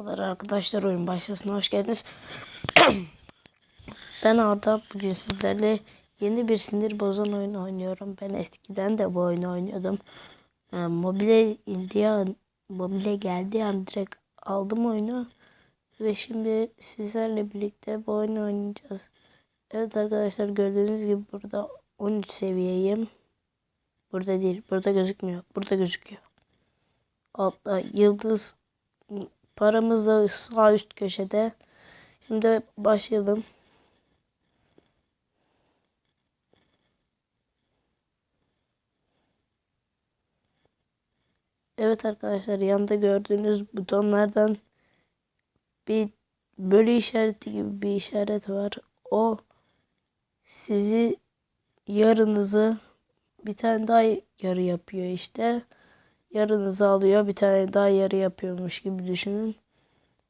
Merhabalar arkadaşlar oyun başlasın hoş geldiniz. ben Arda bugün sizlerle yeni bir sinir bozan oyun oynuyorum. Ben eskiden de bu oyunu oynuyordum. Ee, mobile indiği an, mobile geldiği an direkt aldım oyunu. Ve şimdi sizlerle birlikte bu oyunu oynayacağız. Evet arkadaşlar gördüğünüz gibi burada 13 seviyeyim. Burada değil burada gözükmüyor. Burada gözüküyor. Altta yıldız Paramız da sağ üst köşede. Şimdi başlayalım. Evet arkadaşlar yanında gördüğünüz butonlardan bir bölü işareti gibi bir işaret var. O sizi yarınızı bir tane daha yarı yapıyor işte. Yarınızı alıyor bir tane daha yarı yapıyormuş gibi düşünün.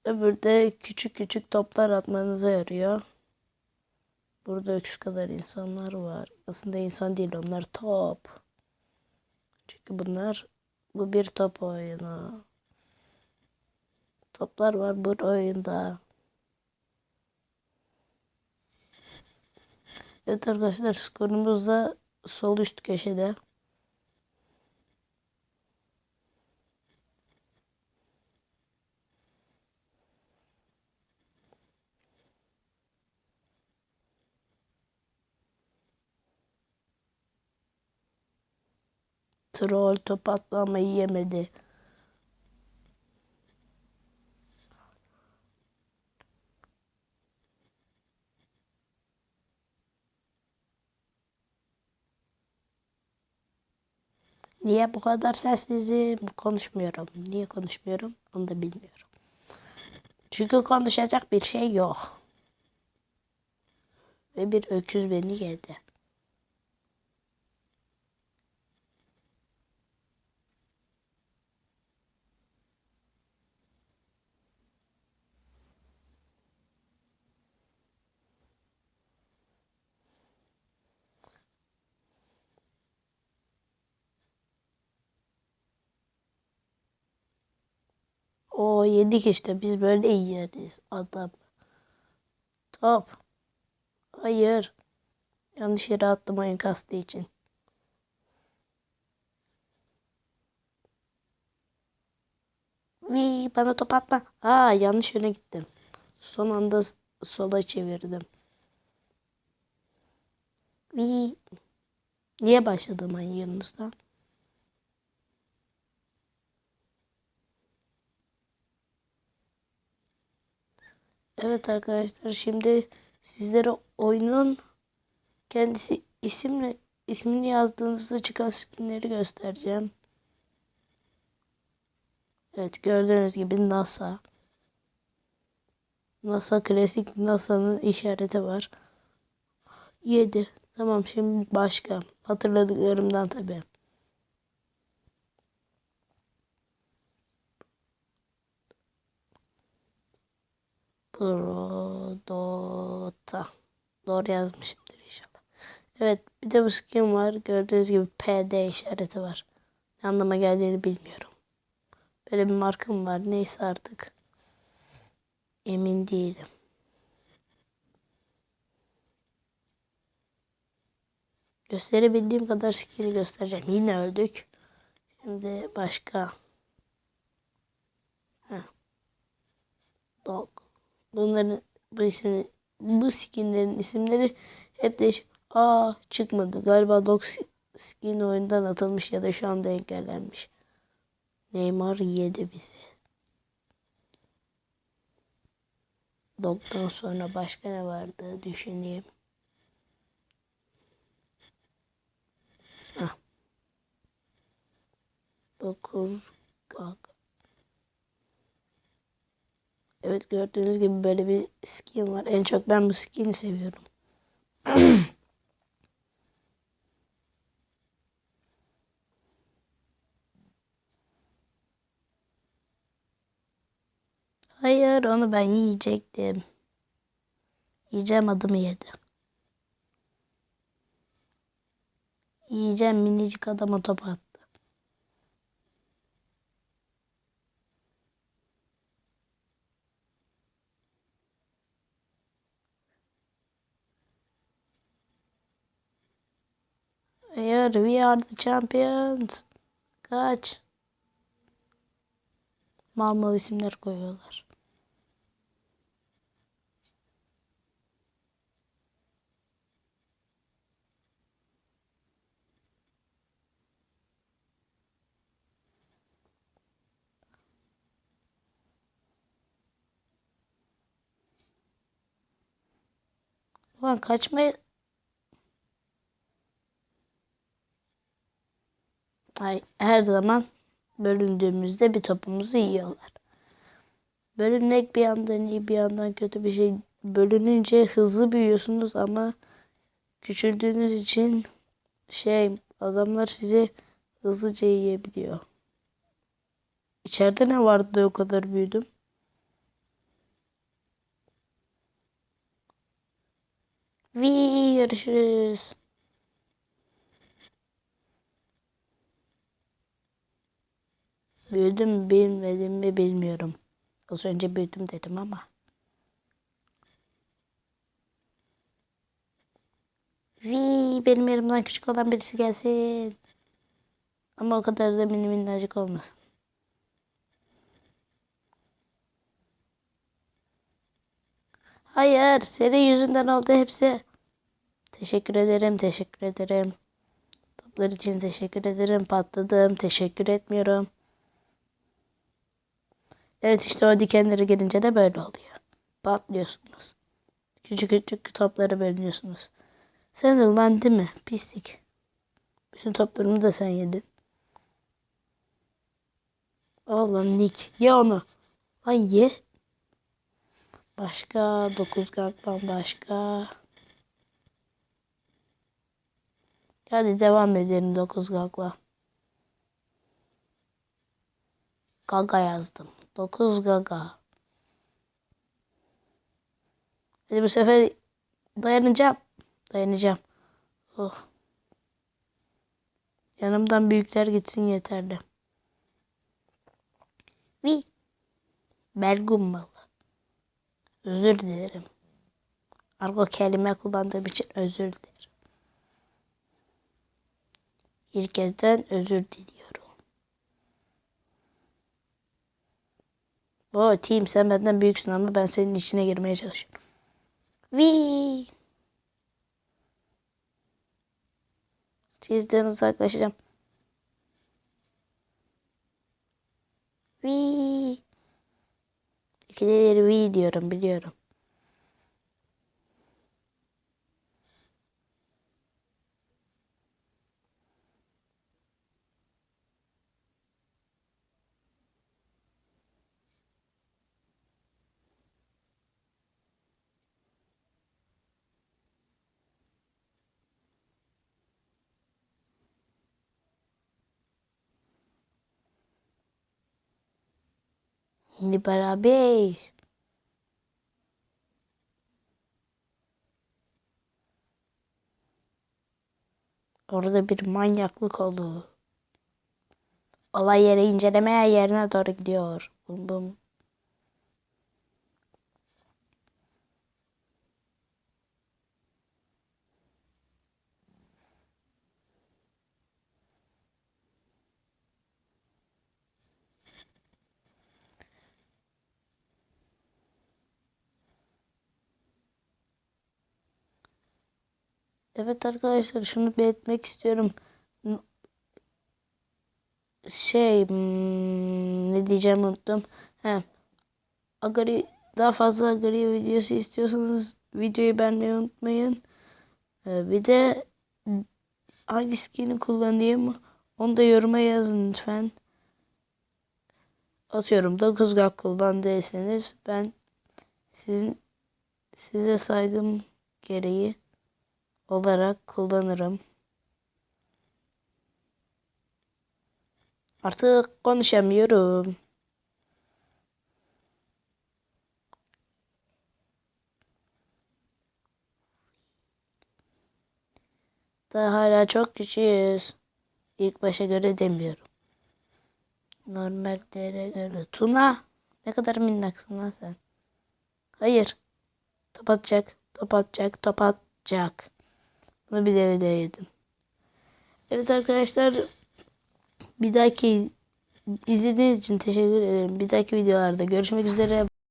Öbür de küçük küçük toplar atmanıza yarıyor. Burada öküz kadar insanlar var. Aslında insan değil onlar top. Çünkü bunlar bu bir top oyunu. Toplar var bu oyunda. Evet arkadaşlar skorumuz da sol üst köşede. Troll top atlamayı yemedi. Niye bu kadar sessizim? Konuşmuyorum. Niye konuşmuyorum? Onu da bilmiyorum. Çünkü konuşacak bir şey yok. Ve bir öküz beni yedi. O yedik işte biz böyle yeriz adam. Top. Hayır. Yanlış yere attım oyun kastı için. Vii bana top atma. Aa yanlış yöne gittim. Son anda sola çevirdim. Vii. Niye başladım aynı yanınızdan? Evet arkadaşlar şimdi sizlere oyunun kendisi isimle ismini yazdığınızda çıkan skinleri göstereceğim. Evet gördüğünüz gibi NASA. NASA klasik NASA'nın işareti var. 7. Tamam şimdi başka. Hatırladıklarımdan tabii. Prodota. Doğru yazmışımdır inşallah. Evet bir de bu skin var. Gördüğünüz gibi PD işareti var. Ne anlama geldiğini bilmiyorum. Böyle bir markam var. Neyse artık. Emin değilim. Gösterebildiğim kadar skin'i göstereceğim. Yine öldük. Şimdi başka. Heh. Dog. Bunların bu isimli, bu skinlerin isimleri hep değişik. Aa çıkmadı. Galiba Dog skin oyundan atılmış ya da şu anda engellenmiş. Neymar yedi bizi. Dog'dan sonra başka ne vardı düşüneyim. Hah. Dokuz Gag. Evet gördüğünüz gibi böyle bir skin var. En çok ben bu skin'i seviyorum. Hayır onu ben yiyecektim. Yiyeceğim adımı yedi. Yiyeceğim minicik adama top attı. Hayır, we are the champions. Kaç. Mal mal isimler koyuyorlar. Ulan kaçmayı... her zaman bölündüğümüzde bir topumuzu yiyorlar. Bölünmek bir yandan iyi bir yandan kötü bir şey. Bölününce hızlı büyüyorsunuz ama küçüldüğünüz için şey adamlar sizi hızlıca yiyebiliyor. İçeride ne vardı da o kadar büyüdüm? Vi görüşürüz. Büyüdüm bilmedim mi bilmiyorum. Az önce büyüdüm dedim ama. Vi benim yerimden küçük olan birisi gelsin. Ama o kadar da mini minnacık olmasın. Hayır, senin yüzünden oldu hepsi. Teşekkür ederim, teşekkür ederim. Toplar için teşekkür ederim. Patladım, teşekkür etmiyorum. Evet işte o dikenlere gelince de böyle oluyor. Patlıyorsunuz. Küçük küçük toplara bölünüyorsunuz. Sen de lan değil mi? Pislik. Bütün toplarımı da sen yedin. Al Nick. Ye onu. Lan ye. Başka. Dokuz gaktan başka. Hadi devam edelim dokuz gakla. Gaga yazdım. 9 gaga. Hadi bu sefer dayanacağım. Dayanacağım. Oh. Yanımdan büyükler gitsin yeterli. Vi. Belgum malı. Özür dilerim. Argo kelime kullandığım için özür dilerim. İlk kezden özür diliyorum. O team sen benden büyüksün ama ben senin içine girmeye çalışıyorum. Vi. Sizden uzaklaşacağım. Vi. İkileri vi diyorum biliyorum. Şimdi beraber. Orada bir manyaklık oldu. Olay yeri incelemeye yerine doğru gidiyor. Bum bum. Evet arkadaşlar şunu belirtmek istiyorum. Şey ne diyeceğim unuttum. He. Agari daha fazla Agari videosu istiyorsanız videoyu beğenmeyi unutmayın. Ee, bir de hangi skin'i kullanayım onu da yoruma yazın lütfen. Atıyorum 9 gak kullan derseniz ben sizin size saygım gereği olarak kullanırım. Artık konuşamıyorum. Daha hala çok küçüğüz. İlk başa göre demiyorum. Normallere göre. Tuna. Ne kadar minnaksın lan sen. Hayır. Top atacak. Top atacak. Top atacak. Bunu bile bile yedim. Evet arkadaşlar bir dahaki izlediğiniz için teşekkür ederim. Bir dahaki videolarda görüşmek üzere.